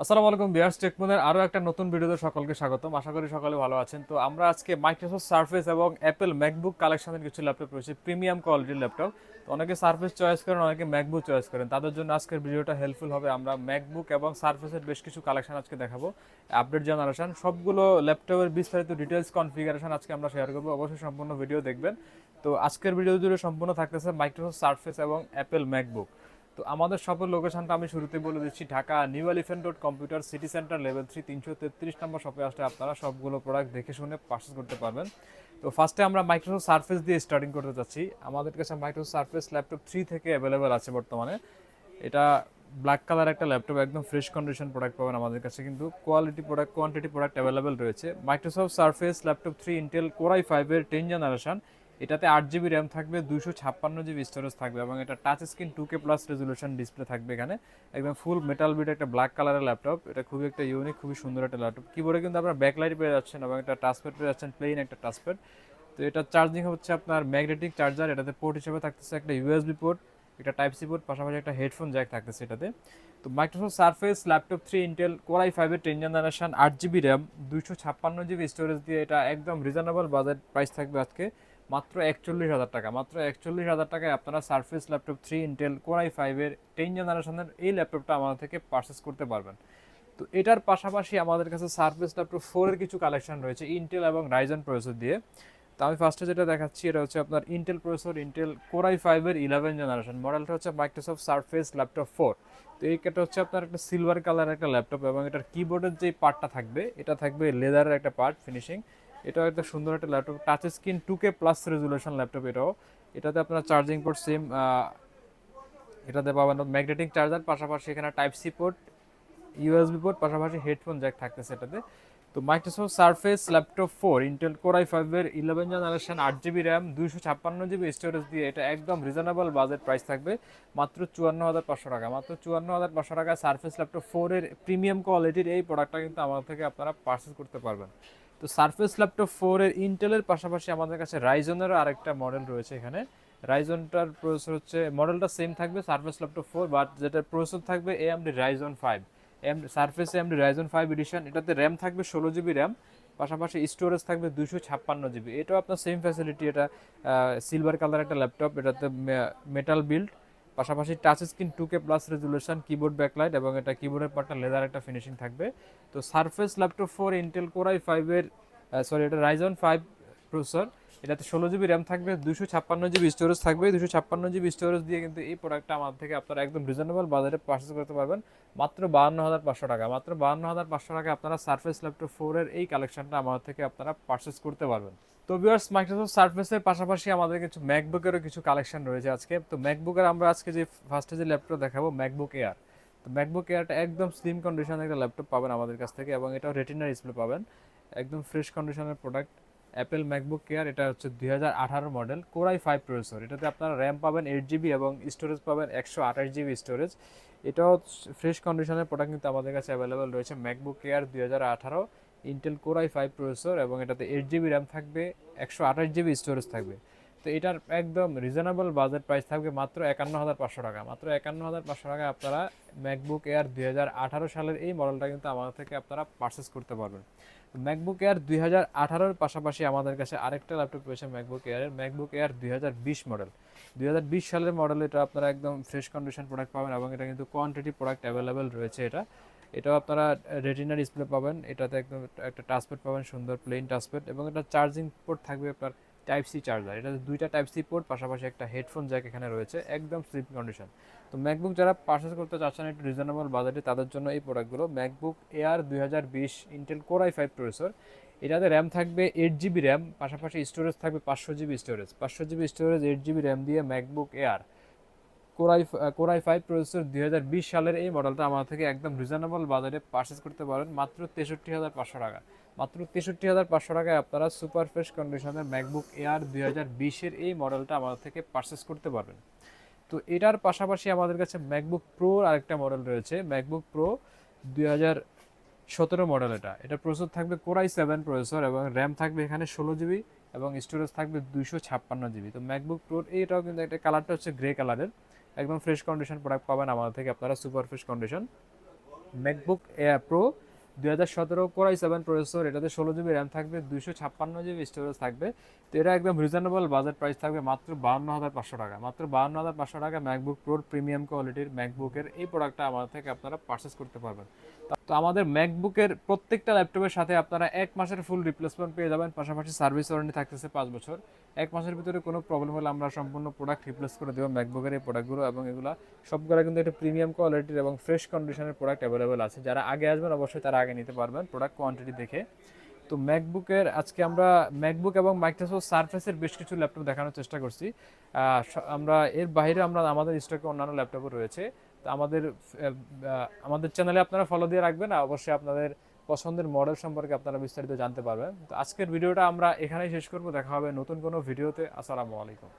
আসসালামু আলাইকুম বিয়ার্স টেকমোদের আরও একটা নতুন ভিডিওতে সকলকে স্বাগতম। আশা করি সকলে ভালো আছেন। তো আমরা আজকে মাইক্রোসফট সার্ফেস এবং অ্যাপেল ম্যাকবুক কালেকশনের কিছু ল্যাপটপ রয়েছে প্রিমিয়াম কোয়ালিটির ল্যাপটপ তো অনেকে সার্ফেস চয়েস করেন, অনেকে ম্যাকবুক চয়েস করেন। তাদের জন্য আজকের ভিডিওটা হেল্পফুল হবে। আমরা ম্যাকবুক এবং সার্ফেসের বেশ কিছু কালেকশন আজকে দেখাবো। আপডেট জেনারেশন সবগুলো ল্যাপটপের বিস্তারিত ডিটেলস কনফিগারেশন আজকে আমরা শেয়ার করব। অবশ্যই সম্পূর্ণ ভিডিও দেখবেন। তো আজকের ভিডিও জুড়ে সম্পূর্ণ থাকতেছে মাইক্রোসফট সার্ফেস এবং অ্যাপেল ম্যাকবুক তো আমাদের শপের লোকেশনটা আমি শুরুতে বলে দিচ্ছি, Dhaka New Elephant Road Computer City Centre, level three, তিনশো তেত্রিশ নম্বর শপে আসলে আপনারা সবগুলো প্রোডাক্ট দেখে শুনে পারচেস করতে পারবেন। তো ফার্স্টে আমরা মাইক্রোসফট সার্ফেস দিয়ে স্টার্টিং করতে চাচ্ছি আমাদের কাছে মাইক্রোসফট সার্ফেস ল্যাপটপ থ্রি থেকে অ্যাভেলেবেল আছে বর্তমানে। এটা ব্ল্যাক কালার একটা ল্যাপটপ একদম ফ্রেশ কন্ডিশন প্রোডাক্ট পাবেন আমাদের কাছে, কিন্তু quality product quantity product available রয়েছে। Microsoft Surface laptop three Intel Core i ফাইভের টেন জেনারেশন এটাতে আট জিবি র্যাম থাকবে দুশো ছাপ্পান্ন জিবি স্টোরেজ থাকবে এবং এটা touch screen two K plus resolution display থাকবে এখানে। একদম ফুল মেটাল বিট একটা ব্ল্যাক কালারের ল্যাপটপ এটা খুবই একটা ইউনিক খুবই সুন্দর একটা ল্যাপটপ কিবোর্ডে কিন্তু আপনার ব্যাকলাইট পেয়ে যাচ্ছেন এবং একটা টাচপ্যাড পেয়ে যাচ্ছেন প্লেন একটা টাচপ্যাড তো এটা চার্জিং হচ্ছে আপনার ম্যাগনেটিক চার্জার এটাতে পোর্ট হিসেবে থাকতেছে একটা ইউএসবি পোর্ট একটা টাইপ সি পোর্ট পাশাপাশি একটা হেডফোন জ্যাক থাকতেছে এটাতে। তো Microsoft Surface laptop three Intel Core i ফাইভের টেন জেনারেশন আট জিবি র্যাম দুইশো ছাপ্পান্ন জিবি স্টোরেজ দিয়ে এটা একদম রিজনেবল বাজেট প্রাইস থাকবে আজকে। মাত্র একচল্লিশ হাজার টাকা, মাত্র একচল্লিশ হাজার টাকায় আপনারা Surface laptop three Intel Core i ফাইভের টেন জেনারেশনের এই ল্যাপটপটা আমাদের থেকে পারচেস করতে পারবেন। তো এটার পাশাপাশি আমাদের কাছে সার্ফেস ল্যাপটপ ফোরের কিছু কালেকশন রয়েছে ইন্টেল এবং রাইজন প্রসেসর দিয়ে। তো আমি ফার্স্টে যেটা দেখাচ্ছি, এটা হচ্ছে আপনার Intel processor Intel Core i ফাইভের ইলেভেন জেনারেশন মডেলটা হচ্ছে মাইক্রোসফট সার্ফেস ল্যাপটপ ফোর তো এইটা হচ্ছে আপনার একটা সিলভার কালার একটা ল্যাপটপ এবং এটার কিবোর্ডের যে পার্টটা থাকবে, এটা থাকবে লেদারের একটা পার্ট ফিনিশিং এটাও একটা সুন্দর একটা laptop touch screen two K plus resolution laptop এটাও। এটাতে আপনার চার্জিং পোর্ট সেম এটাতে পাবেন ম্যাগনেটিক চার্জার পাশাপাশি এখানে type C port USB port পাশাপাশি হেডফোন জ্যাক থাকতেছে এটাতে। তো Microsoft Surface laptop four Intel Core i ফাইভের ইলেভেন জেনারেশন আট জিবি র্যাম দুইশো ছাপ্পান্ন জিবি স্টোরেজ দিয়ে এটা একদম রিজনেবল বাজেট প্রাইস থাকবে। মাত্র চুয়ান্ন হাজার পাঁচশো টাকা। মাত্র চুয়ান্ন হাজার পাঁচশো টাকা সার্ফেস ল্যাপটপ ফোরের প্রিমিয়াম কোয়ালিটির এই প্রোডাক্টটা কিন্তু আমার থেকে আপনারা পারচেস করতে পারবেন। তো সার্ফেস ল্যাপটপ ফোরের ইন্টেলের পাশাপাশি আমাদের কাছে রাইজনেরও আরেকটা মডেল রয়েছে এখানে। রাইজনটার প্রসেসর হচ্ছে মডেলটা সেম থাকবে সার্ফেস ল্যাপটপ ফোর বাট যেটা প্রসেসর থাকবে AMD Ryzen five M Surface AMD Ryzen five edition এটাতে র্যাম থাকবে ষোলো জিবি র্যাম পাশাপাশি স্টোরেজ থাকবে দুশো ছাপ্পান্ন জিবি এটাও আপনার সেম ফ্যাসিলিটি এটা সিলভার কালার একটা ল্যাপটপ এটাতে মেটাল বিল্ড পাশাপাশি touch screen two K plus resolution keyboard backlight এবং এটা কিবোর্ডের পার্টটা লেদার একটা ফিনিশিং থাকবে। তো surface laptop four Intel core i ফাইভের সরি এটা রাইজন ফাইভ প্রসেসর এটাতে ষোলো জিবি র্যাম থাকবে দুশো ছাপ্পান্ন জিবি স্টোরেজ থাকবে দুশো ছাপ্পান্ন জিবি স্টোরেজ দিয়ে কিন্তু এই প্রোডাক্টটা আমাদের থেকে আপনারা একদম রিজনেবল বাজারে পারচেস করতে পারবেন। মাত্র বাহান্ন হাজার পাঁচশো টাকা, মাত্র বাহান্ন হাজার পাঁচশো টাকা আপনারা সারফেস ল্যাপটপ ফোরের এই কালেকশনটা আমাদের থেকে আপনারা পারচেস করতে পারবেন। তো ভিউয়ার্স মাইক্রোসফট সার্ফেসের পাশাপাশি আমাদের কিছু ম্যাকবুকেরও কিছু কালেকশন রয়েছে আজকে। তো ম্যাকবুকের আমরা আজকে যে ফার্স্টে যে ল্যাপটপ দেখাবো ম্যাকবুক এয়ার তো ম্যাকবুক এয়ারটা একদম স্লিম কন্ডিশনের একটা ল্যাপটপ পাবেন আমাদের কাছ থেকে এবং এটাও রেটিনার ডিসপ্লে পাবেন। একদম ফ্রেশ কন্ডিশনের প্রোডাক্ট অ্যাপেল ম্যাকবুক কেয়ার এটা হচ্ছে দুই হাজার আঠারো মডেল কোরাই ফাইভ প্রসেসর এটাতে আপনারা র্যাম পাবেন এইট জিবি এবং স্টোরেজ পাবেন একশো আঠাশ জিবি স্টোরেজ এটাও ফ্রেশ কন্ডিশনের প্রোডাক্ট কিন্তু আমাদের কাছে অ্যাভেলেবেল রয়েছে। ম্যাকবুক কেয়ার দুই হাজার আঠারো। ইন্টেল কোরাই ফাইভ প্রসেসর এবং এটাতে এইট জিবি র্যাম থাকবে, একশো আঠাশ জিবি স্টোরেজ থাকবে। তো এটার একদম রিজনেবল বাজেট প্রাইস থাকবে মাত্র একান্ন হাজার পাঁচশো টাকা। মাত্র একান্ন হাজার পাঁচশো টাকা আপনারা ম্যাকবুক এয়ার দুই হাজার আঠারো সালের এই মডেলটা কিন্তু আমাদের থেকে আপনারা পারচেস করতে পারবেন। ম্যাকবুক এয়ার দুই হাজার আঠারোর পাশাপাশি আমাদের কাছে আরেকটা ল্যাপটপ রয়েছে ম্যাকবুক এয়ারের ম্যাকবুক এয়ার দুই হাজার বিশ মডেল দুই হাজার বিশ সালের মডেল এটা আপনারা একদম ফ্রেশ কন্ডিশন প্রোডাক্ট পাবেন এবং এটা কিন্তু কোয়ান্টিটি প্রোডাক্ট অ্যাভেলেবেল রয়েছে এটা। এটাও আপনারা রেটিনা ডিসপ্লে পাবেন। এটাতে একদম একটা টাচপ্যাড পাবেন, সুন্দর প্লেন টাচপ্যাড এবং এটা চার্জিং পোর্ট থাকবে আপনার টাইপ সি চার্জার এটা দুইটা টাইপ সি পোর্ট পাশাপাশি একটা হেডফোন জ্যাক এখানে রয়েছে, একদম স্লিপ কন্ডিশন তো ম্যাকবুক যারা পারচেস করতে চাচ্ছেন একটু রিজনেবল বাজেটে তাদের জন্য এই প্রোডাক্টগুলো ম্যাকবুক এয়ার দুই হাজার বিশ Intel Core i five processor এটাতে র্যাম থাকবে এইট জিবি র্যাম পাশাপাশি স্টোরেজ থাকবে পাঁচশো জিবি স্টোরেজ পাঁচশো GB storage eight GB RAM দিয়ে MacBook Air Core i five processor দুই হাজার বিশ সালের এই মডেলটা আমাদের থেকে একদম রিজনেবল বাজারে পারচেস করতে পারেন মাত্র তেষট্টি হাজার পাঁচশো টাকা। মাত্র তেষট্টি হাজার পাঁচশো টাকায় আপনারা সুপার ফ্রেশ কন্ডিশনের ম্যাকবুক এয়ার দুই হাজার বিশের এই মডেলটা আমাদের থেকে পারচেস করতে পারবেন। তো এটার পাশাপাশি আমাদের কাছে ম্যাকবুক প্রোর আরেকটা মডেল রয়েছে। ম্যাকবুক প্রো দুই হাজার সতেরো মডেল এটা। এটা প্রসেসর থাকবে কোরাই সেভেন প্রসেসর এবং র্যাম থাকবে এখানে ষোলো জিবি এবং স্টোরেজ থাকবে দুইশো ছাপ্পান্ন জিবি তো ম্যাকবুক প্রোর এইটাও কিন্তু একটা কালারটা হচ্ছে গ্রে কালারের একদম ফ্রেশ কন্ডিশন প্রোডাক্ট পাবেন আমাদের থেকে, আপনারা super fresh condition MacBook Air Pro দুই হাজার সতেরো কোরাই সেভেন প্রসেসর এটাতে ষোলো জিবি র্যাম থাকবে দুশো ছাপ্পান্ন জিবি স্টোরেজ থাকবে। তো এটা একদম রিজনেবল বাজেট প্রাইস থাকবে মাত্র বাহান্ন হাজার পাঁচশো টাকা। মাত্র বাহান্ন হাজার পাঁচশো টাকা ম্যাকবুক প্রোর প্রিমিয়াম কোয়ালিটির ম্যাকবুকের এই প্রোডাক্টটা আমাদের থেকে আপনারা পারচেস করতে পারবেন। তো আমাদের ম্যাকবুকের প্রত্যেকটা ল্যাপটপের সাথে আপনারা এক মাসের ফুল রিপ্লেসমেন্ট পেয়ে যাবেন। পাশাপাশি সার্ভিস ওয়ারেন্টি থাকতেছে পাঁচ বছর। এক মাসের ভিতরে কোনো প্রবলেম হলে আমরা সম্পূর্ণ প্রোডাক্ট রিপ্লেস করে দেবো ম্যাকবুকের এই প্রোডাক্টগুলো এবং এগুলো সবগুলো কিন্তু একটা প্রিমিয়াম কোয়ালিটির এবং ফ্রেশ কন্ডিশনের প্রোডাক্ট অ্যাভেলেবেল আছে। যারা আগে আসবেন, অবশ্যই তারা আগে নিতে পারবেন প্রোডাক্ট কোয়ান্টিটি দেখে। তো ম্যাকবুকের আজকে আমরা ম্যাকবুক এবং মাইক্রোসফট সার্ফেসের বেশ কিছু ল্যাপটপ দেখানোর চেষ্টা করছি। আমরা এর বাইরে আমরা আমাদের স্টকে অন্যান্য ল্যাপটপও রয়েছে। তো আমাদের আমাদের চ্যানেলে আপনারা ফলো দিয়ে রাখবেন, আর অবশ্যই আপনাদের পছন্দের মডেল সম্পর্কে আপনারা বিস্তারিত জানতে পারবেন। তো আজকের ভিডিওটা আমরা এখানেই শেষ করব, দেখা হবে নতুন কোনো ভিডিওতে আসসালামু আলাইকুম।